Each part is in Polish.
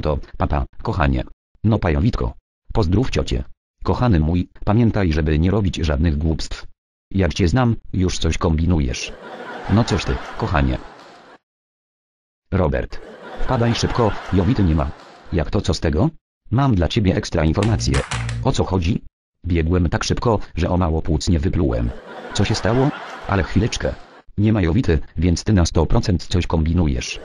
to, papa, kochanie. No pajowitko. Pozdrów ciocie. Kochany mój, pamiętaj, żeby nie robić żadnych głupstw. Jak cię znam, już coś kombinujesz. No coś ty, kochanie. Robert. Wpadaj szybko, Jowity nie ma. Jak to co z tego? Mam dla ciebie ekstra informacje. O co chodzi? Biegłem tak szybko, że o mało płuc nie wyplułem. Co się stało? Ale chwileczkę. Nie ma Jowity, więc ty na 100% coś kombinujesz.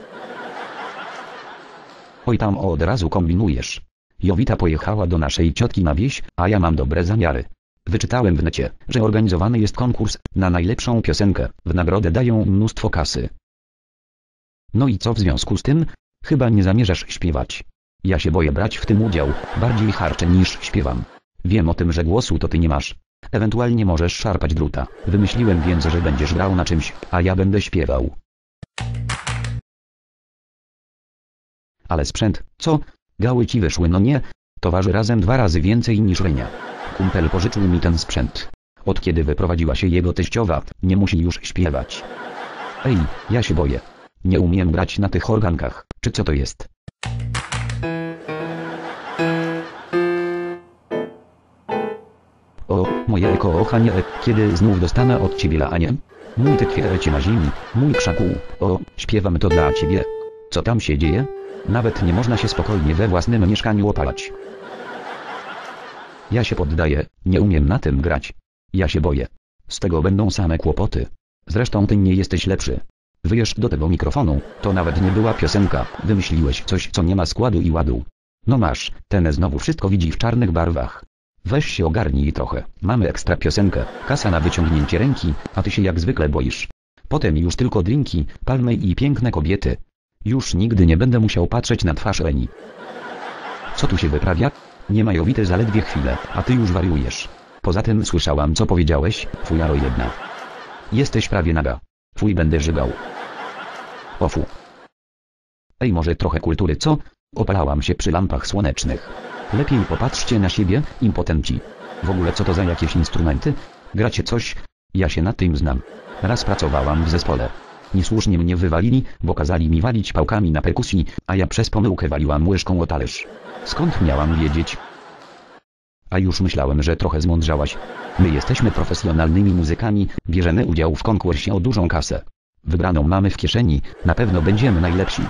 Oj tam od razu kombinujesz. Jowita pojechała do naszej ciotki na wieś, a ja mam dobre zamiary. Wyczytałem w necie, że organizowany jest konkurs na najlepszą piosenkę. W nagrodę dają mnóstwo kasy. No i co w związku z tym? Chyba nie zamierzasz śpiewać. Ja się boję brać w tym udział, bardziej harczę niż śpiewam. Wiem o tym, że głosu to ty nie masz. Ewentualnie możesz szarpać druta. Wymyśliłem więc, że będziesz grał na czymś, a ja będę śpiewał. Ale sprzęt, co? Gały ci wyszły no nie? To waży razem dwa razy więcej niż Renia. Kumpel pożyczył mi ten sprzęt. Od kiedy wyprowadziła się jego teściowa, nie musi już śpiewać. Ej, ja się boję. Nie umiem grać na tych organkach, czy co to jest? O, moje kochanie, kiedy znów dostanę od ciebie lanie? Mój ty kwiecie na ziemi, mój krzaku, o, śpiewam to dla ciebie. Co tam się dzieje? Nawet nie można się spokojnie we własnym mieszkaniu opalać. Ja się poddaję, nie umiem na tym grać. Ja się boję. Z tego będą same kłopoty. Zresztą ty nie jesteś lepszy. Wyjesz do tego mikrofonu, to nawet nie była piosenka, wymyśliłeś coś co nie ma składu i ładu. No masz, ten znowu wszystko widzi w czarnych barwach. Weź się ogarnij trochę, mamy ekstra piosenkę, kasa na wyciągnięcie ręki, a ty się jak zwykle boisz. Potem już tylko drinki, palmy i piękne kobiety. Już nigdy nie będę musiał patrzeć na twarz Eni. Co tu się wyprawia? Nie majowite zaledwie chwilę, a ty już wariujesz. Poza tym słyszałam co powiedziałeś, fujaro jedna. Jesteś prawie naga. Fuj będę żygał. Ofu. Ej może trochę kultury co? Opalałam się przy lampach słonecznych. Lepiej popatrzcie na siebie, impotenci. W ogóle co to za jakieś instrumenty? Gracie coś? Ja się na tym znam. Raz pracowałam w zespole. Niesłusznie mnie wywalili, bo kazali mi walić pałkami na perkusji, a ja przez pomyłkę waliłam łyżką o talerz. Skąd miałam wiedzieć? A już myślałem, że trochę zmądrzałaś. My jesteśmy profesjonalnymi muzykami, bierzemy udział w konkursie o dużą kasę. Wybraną mamy w kieszeni, na pewno będziemy najlepsi.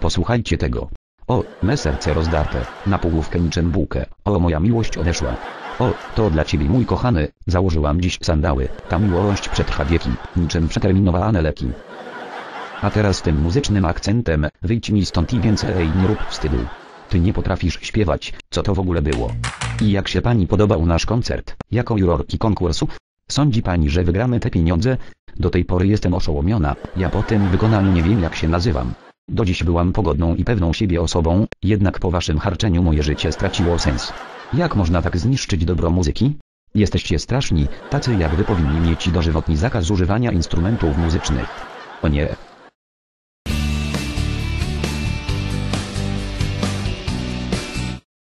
Posłuchajcie tego. O, me serce rozdarte, na połówkę niczym bułkę. O, moja miłość odeszła. O, to dla ciebie mój kochany, założyłam dziś sandały, ta miłość przetrwa wieki, niczym przeterminowane leki. A teraz tym muzycznym akcentem, wyjdź mi stąd i więcej nie rób wstydu. Ty nie potrafisz śpiewać, co to w ogóle było? I jak się pani podobał nasz koncert, jako jurorki konkursu? Sądzi pani, że wygramy te pieniądze? Do tej pory jestem oszołomiona, ja po tym wykonaniu nie wiem jak się nazywam. Do dziś byłam pogodną i pewną siebie osobą, jednak po waszym harczeniu moje życie straciło sens. Jak można tak zniszczyć dobro muzyki? Jesteście straszni, tacy jak wy powinni mieć dożywotni zakaz używania instrumentów muzycznych. O nie,